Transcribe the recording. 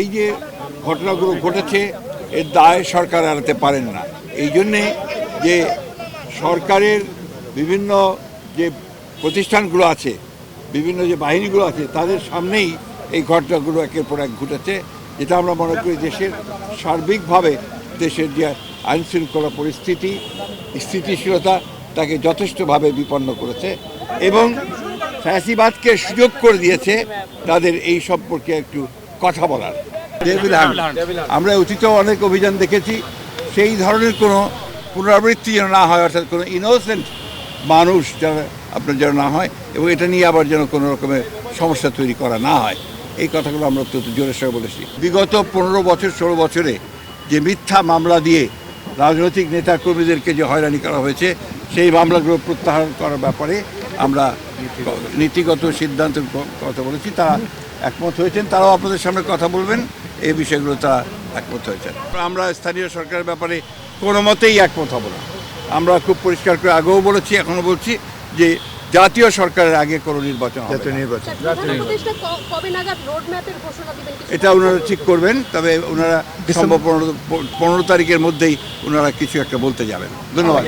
এই যে ঘটনাগুলো ঘটেছে, এর দায় সরকার এড়াতে পারেন না। এই জন্যে যে সরকারের বিভিন্ন যে প্রতিষ্ঠানগুলো আছে, বিভিন্ন যে বাহিনীগুলো আছে, তাদের সামনেই এই ঘটনাগুলো একের পর এক ঘটেছে, যেটা আমরা মনে করি দেশের সার্বিকভাবে দেশের যে আইন শৃঙ্খলা পরিস্থিতি, স্থিতিশীলতা, তাকে যথেষ্টভাবে বিপন্ন করেছে এবং ফ্যাসিবাদকে সুযোগ করে দিয়েছে, তাদের এই সম্পর্কে একটু কথা বলার। আমরা অতীতেও অনেক অভিযান দেখেছি। সেই ধরনের কোনো পুনরাবৃত্তি যেন না হয় অর্থাৎ কোনো ইনোসেন্ট মানুষ যারা আপনার যেন না হয় এবং এটা নিয়ে আবার যেন কোনো রকমের সমস্যা তৈরি করা না হয়। এই কথাগুলো আমরা অত্যন্ত জোরের সঙ্গে বলেছি। বিগত পনেরো বছর ষোলো বছরে যে মিথ্যা মামলা দিয়ে রাজনৈতিক নেতা কর্মীদেরকে যে হয়রানি করা হয়েছে সেই মামলাগুলো প্রত্যাহার করার ব্যাপারে আমরা নীতিগত সিদ্ধান্ত কথা বলেছি। তারা একমত হয়েছেন তারাও আপনাদের সামনে কথা বলবেন। এই বিষয়গুলো তারা একমত হয়েছেন। আমরা স্থানীয় সরকারের ব্যাপারে কোনো মতেই একমত হব না। আমরা খুব পরিষ্কার করে আগেও বলেছি এখনও বলছি যে জাতীয় সরকারের আগে কোনো নির্বাচন হবে জাতীয় নির্বাচন। এটা ওনারা ঠিক করবেন তবে ওনারা সম্ভব পনেরো পনেরো তারিখের মধ্যেই ওনারা কিছু একটা বলতে যাবেন। ধন্যবাদ।